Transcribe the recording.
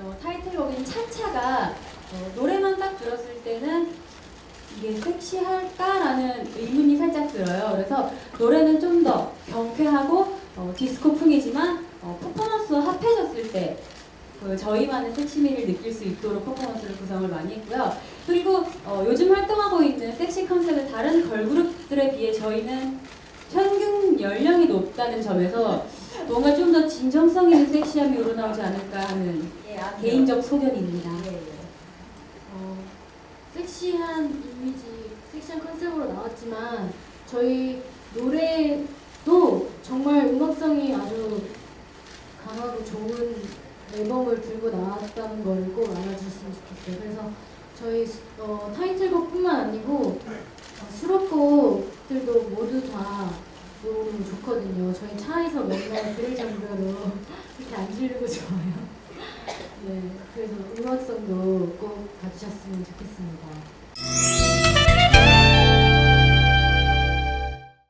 어, 타이틀곡인 차차가 어, 노래만 딱 들었을 때는 이게 섹시할까라는 의문이 살짝 들어요. 그래서 노래는 좀 더 경쾌하고 어, 디스코풍이지만 어, 퍼포먼스와 합해졌을 때 그 저희만의 섹시미를 느낄 수 있도록 퍼포먼스를 구성을 많이 했고요. 그리고 어, 요즘 활동하고 있는 섹시 컨셉의 다른 걸그룹들에 비해 저희는 평균 연령이 높다는 점에서 뭔가 좀 더 진정성 있는 섹시함이 우러나오지 않을까 하는 예, 아, 개인적 소견입니다. 예, 예. 어, 섹시한 이미지, 섹시한 컨셉으로 나왔지만 저희 노래도 정말 음악성이 아주 강하고 좋은 앨범을 들고 나왔다는 걸 꼭 알아주셨으면 좋겠어요. 그래서 저희 수- 어, 타이틀곡뿐만 아니고 어, 수록곡들도 모두 다 너무 좋거든요. 저희 차에서 맨날 들을 정도로 이렇게 안 지르고 좋아요. 네, 그래서 음악성도 꼭 봐주셨으면 좋겠습니다.